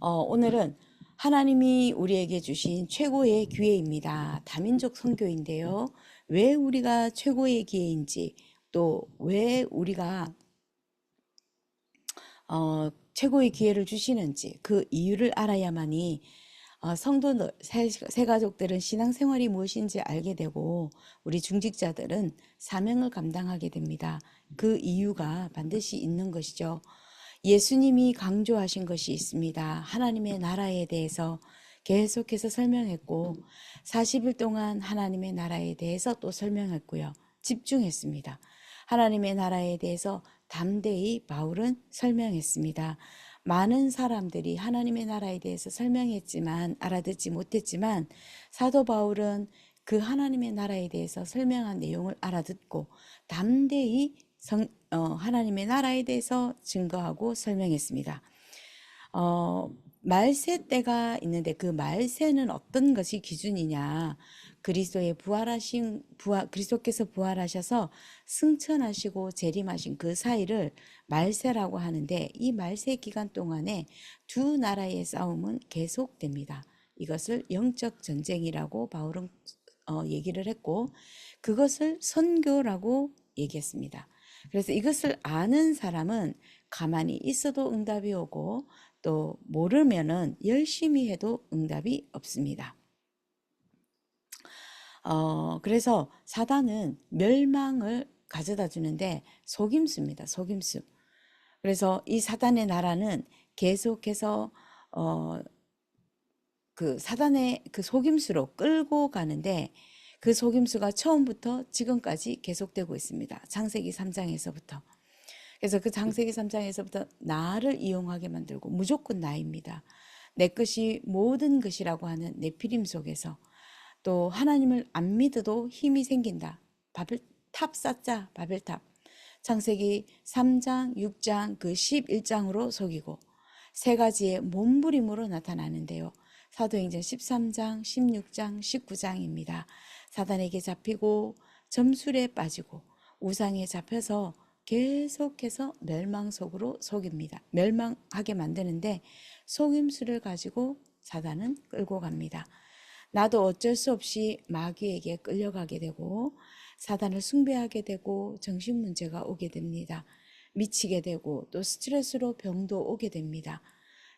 어, 오늘은 하나님이 우리에게 주신 최고의 기회입니다. 다민족 선교인데요. 왜 우리가 최고의 기회인지 또 왜 우리가 어, 최고의 기회를 주시는지 그 이유를 알아야만이 어, 성도 새, 새 가족들은 신앙생활이 무엇인지 알게 되고 우리 중직자들은 사명을 감당하게 됩니다. 그 이유가 반드시 있는 것이죠. 예수님이 강조하신 것이 있습니다. 하나님의 나라에 대해서 계속해서 설명했고 40일 동안 하나님의 나라에 대해서 또 설명했고요. 집중했습니다. 하나님의 나라에 대해서 담대히 바울은 설명했습니다. 많은 사람들이 하나님의 나라에 대해서 설명했지만 알아듣지 못했지만 사도 바울은 그 하나님의 나라에 대해서 설명한 내용을 알아듣고 담대히 성, 어, 하나님의 나라에 대해서 증거하고 설명했습니다. 어, 말세 때가 있는데 그 말세는 어떤 것이 기준이냐? 그리스도의 부활하신 부활 그리스도께서 부활하셔서 승천하시고 재림하신 그 사이를 말세라고 하는데 이 말세 기간 동안에 두 나라의 싸움은 계속됩니다. 이것을 영적 전쟁이라고 바울은 어, 얘기를 했고 그것을 선교라고 얘기했습니다. 그래서 이것을 아는 사람은 가만히 있어도 응답이 오고 또 모르면은 열심히 해도 응답이 없습니다. 어, 그래서 사단은 멸망을 가져다 주는데 속임수입니다. 속임수. 그래서 이 사단의 나라는 계속해서 어, 그 사단의 그 속임수로 끌고 가는데 그 속임수가 처음부터 지금까지 계속되고 있습니다. 창세기 3장에서부터. 그래서 그 창세기 3장에서부터 나를 이용하게 만들고 무조건 나입니다. 내 것이 모든 것이라고 하는 내피림 속에서 또 하나님을 안 믿어도 힘이 생긴다. 바벨 탑 쌓자 바벨탑. 창세기 3장, 6장, 그 11장으로 속이고 세 가지의 몸부림으로 나타나는데요. 사도행전 13장, 16장, 19장입니다. 사단에게 잡히고 점술에 빠지고 우상에 잡혀서 계속해서 멸망 속으로 속입니다. 멸망하게 만드는데 속임수를 가지고 사단은 끌고 갑니다. 나도 어쩔 수 없이 마귀에게 끌려가게 되고 사단을 숭배하게 되고 정신 문제가 오게 됩니다. 미치게 되고 또 스트레스로 병도 오게 됩니다.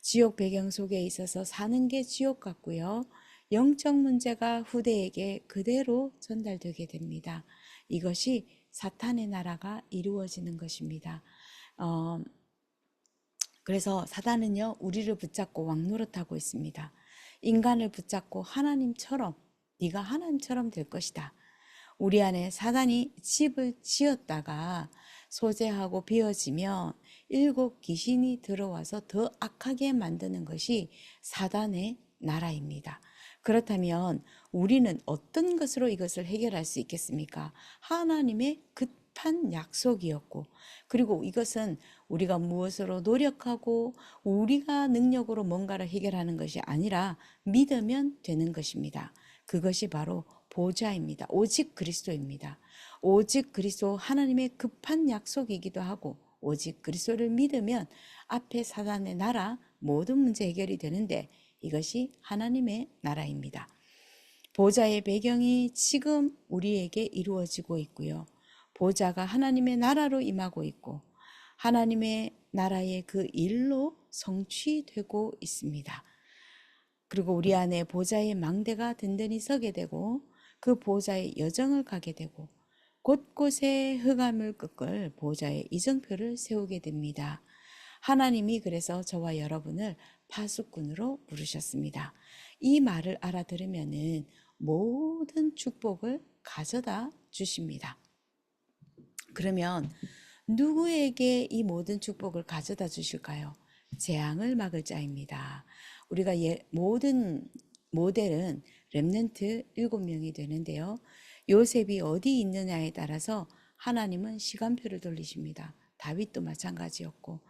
지옥 배경 속에 있어서 사는 게 지옥 같고요. 영적 문제가 후대에게 그대로 전달되게 됩니다. 이것이 사탄의 나라가 이루어지는 것입니다. 어, 그래서 사단은요, 우리를 붙잡고 왕노릇하고 있습니다. 인간을 붙잡고 하나님처럼 네가 하나님처럼 될 것이다. 우리 안에 사단이 집을 지었다가 소재하고 비어지면 일곱 귀신이 들어와서 더 악하게 만드는 것이 사단의 나라입니다. 그렇다면 우리는 어떤 것으로 이것을 해결할 수 있겠습니까? 하나님의 급한 약속이었고, 그리고 이것은 우리가 무엇으로 노력하고 우리가 능력으로 뭔가를 해결하는 것이 아니라 믿으면 되는 것입니다. 그것이 바로 보좌입니다. 오직 그리스도입니다. 오직 그리스도 하나님의 급한 약속이기도 하고 오직 그리스도를 믿으면 앞에 사단의 나라 모든 문제 해결이 되는데 이것이 하나님의 나라입니다. 보좌의 배경이 지금 우리에게 이루어지고 있고요. 보좌가 하나님의 나라로 임하고 있고 하나님의 나라의 그 일로 성취되고 있습니다. 그리고 우리 안에 보좌의 망대가 든든히 서게 되고 그 보좌의 여정을 가게 되고 곳곳에 흑암을 끄끌 보좌의 이정표를 세우게 됩니다. 하나님이 그래서 저와 여러분을 파수꾼으로 부르셨습니다. 이 말을 알아들으면은 모든 축복을 가져다 주십니다. 그러면 누구에게 이 모든 축복을 가져다 주실까요? 재앙을 막을 자입니다. 우리가 예, 모든 모델은 렘넌트 일곱 명이 되는데요. 요셉이 어디 있느냐에 따라서 하나님은 시간표를 돌리십니다. 다윗도 마찬가지였고.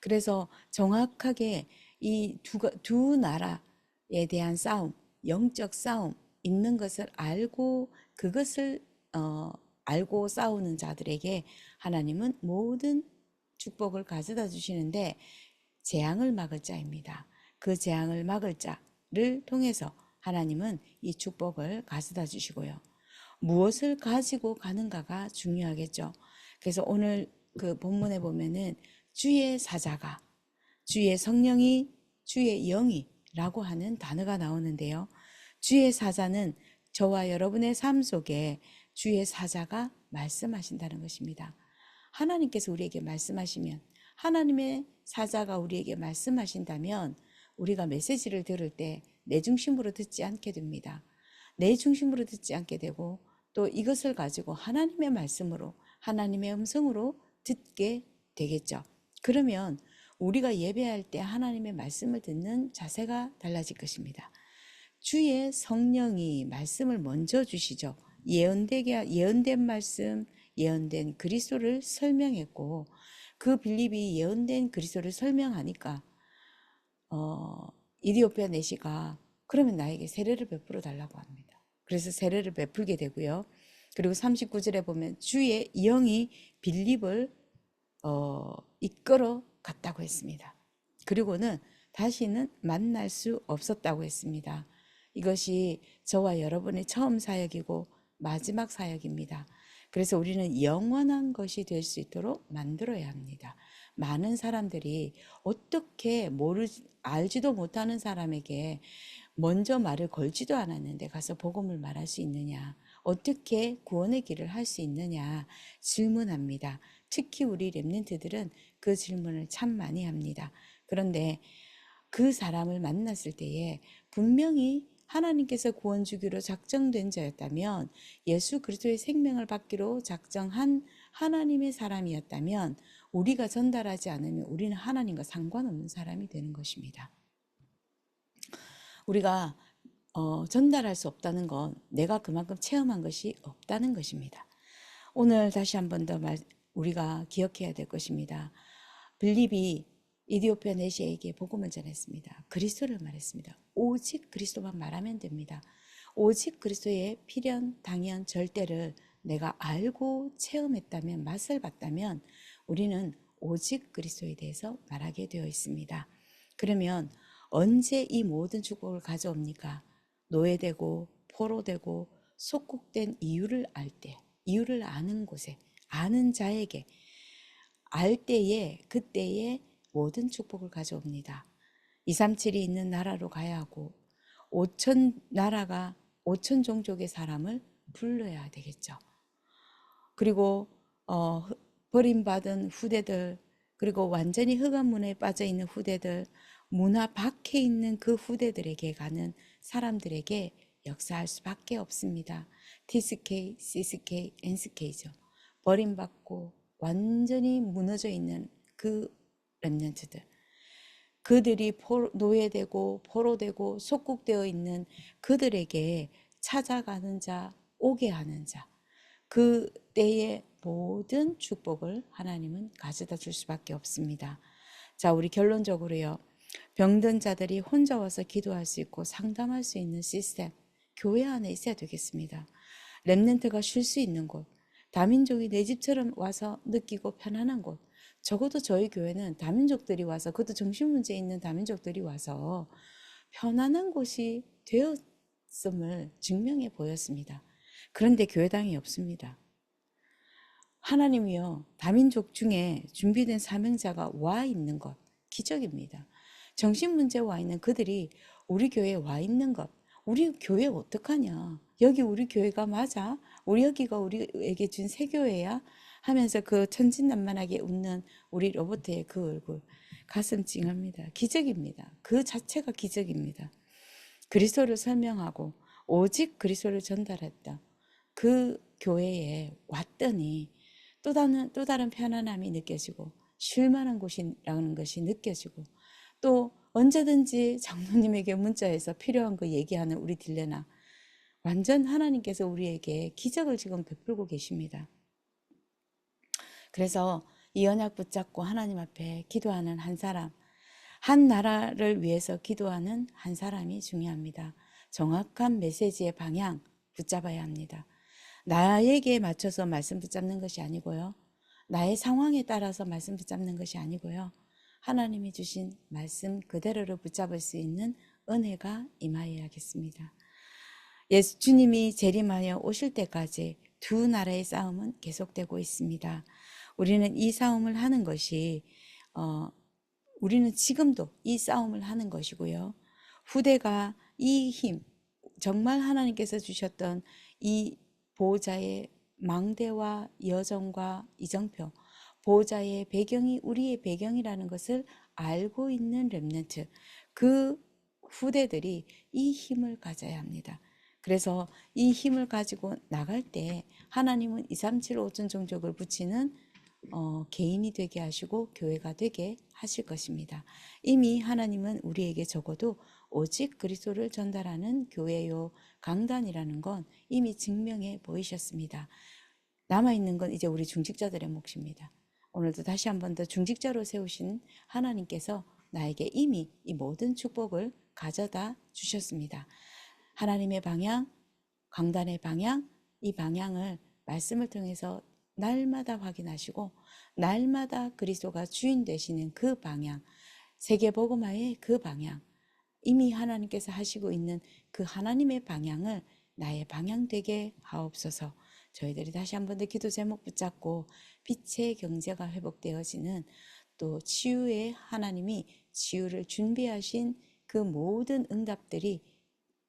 그래서 정확하게 이두 두 나라에 대한 싸움, 영적 싸움 있는 것을 알고 그것을 어, 알고 싸우는 자들에게 하나님은 모든 축복을 가져다 주시는데 재앙을 막을 자입니다. 그 재앙을 막을 자를 통해서 하나님은 이 축복을 가져다 주시고요. 무엇을 가지고 가는가가 중요하겠죠. 그래서 오늘 그 본문에 보면은 주의 사자가 주의 성령이 주의 영이 라고 하는 단어가 나오는데요. 주의 사자는 저와 여러분의 삶 속에 주의 사자가 말씀하신다는 것입니다. 하나님께서 우리에게 말씀하시면 하나님의 사자가 우리에게 말씀하신다면 우리가 메시지를 들을 때 내 중심으로 듣지 않게 됩니다. 내 중심으로 듣지 않게 되고 또 이것을 가지고 하나님의 말씀으로 하나님의 음성으로 듣게 되겠죠. 그러면 우리가 예배할 때 하나님의 말씀을 듣는 자세가 달라질 것입니다. 주의 성령이 말씀을 먼저 주시죠. 예언되게 예언된 말씀, 예언된 그리스도를 설명했고 그 빌립이 예언된 그리스도를 설명하니까 어, 이디오피아 내시가 그러면 나에게 세례를 베풀어 달라고 합니다. 그래서 세례를 베풀게 되고요. 그리고 39절에 보면 주의 영이 빌립을 어, 이끌어 갔다고 했습니다. 그리고는 다시는 만날 수 없었다고 했습니다. 이것이 저와 여러분의 처음 사역이고 마지막 사역입니다. 그래서 우리는 영원한 것이 될 수 있도록 만들어야 합니다. 많은 사람들이 어떻게 모르 알지도 못하는 사람에게 먼저 말을 걸지도 않았는데 가서 복음을 말할 수 있느냐? 어떻게 구원의 길을 할 수 있느냐? 질문합니다. 특히 우리 렘넌트들은 그 질문을 참 많이 합니다. 그런데 그 사람을 만났을 때에 분명히 하나님께서 구원 주기로 작정된 자였다면 예수 그리스도의 생명을 받기로 작정한 하나님의 사람이었다면 우리가 전달하지 않으면 우리는 하나님과 상관없는 사람이 되는 것입니다. 우리가 어, 전달할 수 없다는 건 내가 그만큼 체험한 것이 없다는 것입니다. 오늘 다시 한 번 더 우리가 기억해야 될 것입니다. 빌립이 이디오피아 내시에게 복음을 전했습니다. 그리스도를 말했습니다. 오직 그리스도만 말하면 됩니다. 오직 그리스도의 필연, 당연, 절대를 내가 알고 체험했다면, 맛을 봤다면 우리는 오직 그리스도에 대해서 말하게 되어 있습니다. 그러면 언제 이 모든 축복을 가져옵니까? 노예되고 포로되고 속국된 이유를 알 때, 이유를 아는 곳에, 아는 자에게 알 때에 그때에 모든 축복을 가져옵니다. 237이 있는 나라로 가야 하고 5천 나라가 5천 종족의 사람을 불러야 되겠죠. 그리고 어, 버림받은 후대들 그리고 완전히 흑암 문에 빠져 있는 후대들 문화 밖에 있는 그 후대들에게 가는 사람들에게 역사할 수밖에 없습니다. TSK, CSK, NSK죠. 버림받고 완전히 무너져 있는 그 렘넌트들. 그들이 노예되고 포로되고 속국되어 있는 그들에게 찾아가는 자, 오게 하는 자. 그 때의 모든 축복을 하나님은 가져다 줄 수밖에 없습니다. 자, 우리 결론적으로요. 병든 자들이 혼자 와서 기도할 수 있고 상담할 수 있는 시스템, 교회 안에 있어야 되겠습니다. 렘넨트가 쉴 수 있는 곳, 다민족이 내 집처럼 와서 느끼고 편안한 곳. 적어도 저희 교회는 다민족들이 와서, 그것도 정신문제 있는 다민족들이 와서 편안한 곳이 되었음을 증명해 보였습니다. 그런데 교회당이 없습니다. 하나님이요, 다민족 중에 준비된 사명자가 와 있는 것, 기적입니다. 정신문제 와 있는 그들이 우리 교회에 와 있는 것, 우리 교회 어떡하냐? 여기 우리 교회가 맞아? 우리 여기가 우리에게 준새 교회야? 하면서 그 천진난만하게 웃는 우리 로버트의 그 얼굴 가슴 찡합니다. 기적입니다. 그 자체가 기적입니다. 그리스도를 설명하고 오직 그리스도를 전달했다. 그 교회에 왔더니 또 다른 또 다른 편안함이 느껴지고 쉴 만한 곳이라는 것이 느껴지고 또 언제든지 장로님에게 문자해서 필요한 거 얘기하는 우리 딜레나 완전 하나님께서 우리에게 기적을 지금 베풀고 계십니다. 그래서 이 언약 붙잡고 하나님 앞에 기도하는 한 사람, 한 나라를 위해서 기도하는 한 사람이 중요합니다. 정확한 메시지의 방향 붙잡아야 합니다. 나에게 맞춰서 말씀 붙잡는 것이 아니고요. 나의 상황에 따라서 말씀 붙잡는 것이 아니고요. 하나님이 주신 말씀 그대로를 붙잡을 수 있는 은혜가 임하여야겠습니다. 예수 주님이 재림하여 오실 때까지 두 나라의 싸움은 계속되고 있습니다. 우리는 이 싸움을 하는 것이 어, 우리는 지금도 이 싸움을 하는 것이고요. 후대가 이 힘, 정말 하나님께서 주셨던 이 보호자의 망대와 여정과 이정표, 보호자의 배경이 우리의 배경이라는 것을 알고 있는 렘넌트, 그 후대들이 이 힘을 가져야 합니다. 그래서 이 힘을 가지고 나갈 때 하나님은 2, 3, 7, 5천 종족을 붙이는 어, 개인이 되게 하시고 교회가 되게 하실 것입니다. 이미 하나님은 우리에게 적어도 오직 그리스도를 전달하는 교회요 강단이라는 건 이미 증명해 보이셨습니다. 남아 있는 건 이제 우리 중직자들의 몫입니다. 오늘도 다시 한 번 더 중직자로 세우신 하나님께서 나에게 이미 이 모든 축복을 가져다 주셨습니다. 하나님의 방향, 강단의 방향, 이 방향을 말씀을 통해서 날마다 확인하시고 날마다 그리스도가 주인 되시는 그 방향, 세계 복음화의 그 방향, 이미 하나님께서 하시고 있는 그 하나님의 방향을 나의 방향 되게 하옵소서. 저희들이 다시 한 번 더 기도 제목 붙잡고 빛의 경제가 회복되어지는 또 치유의 하나님이 치유를 준비하신 그 모든 응답들이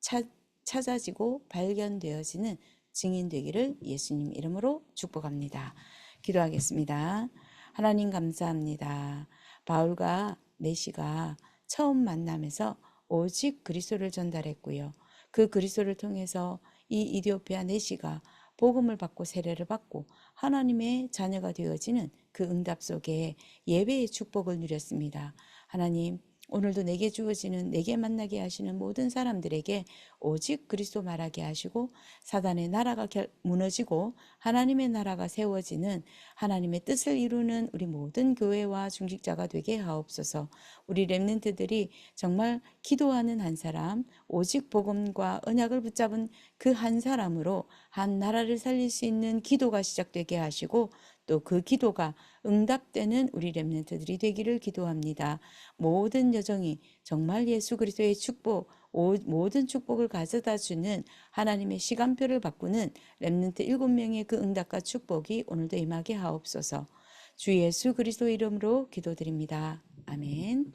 찾, 찾아지고 발견되어지는 증인 되기를 예수님 이름으로 축복합니다. 기도하겠습니다. 하나님 감사합니다. 바울과 메시가 처음 만남에서 오직 그리스도를 전달했고요. 그 그리스도를 통해서 이 이디오피아 네시가 복음을 받고 세례를 받고 하나님의 자녀가 되어지는 그 응답 속에 예배의 축복을 누렸습니다. 하나님 오늘도 내게 주어지는 내게 만나게 하시는 모든 사람들에게 오직 그리스도 말하게 하시고 사단의 나라가 무너지고 하나님의 나라가 세워지는 하나님의 뜻을 이루는 우리 모든 교회와 중직자가 되게 하옵소서. 우리 렘넌트들이 정말 기도하는 한 사람, 오직 복음과 언약을 붙잡은 그 한 사람으로 한 나라를 살릴 수 있는 기도가 시작되게 하시고 또 그 기도가 응답되는 우리 렘넌트들이 되기를 기도합니다. 모든 여정이 정말 예수 그리스도의 축복, 모든 축복을 가져다 주는 하나님의 시간표를 바꾸는 렘넌트 일곱 명의 그 응답과 축복이 오늘도 임하게 하옵소서. 주 예수 그리스도 이름으로 기도드립니다. 아멘.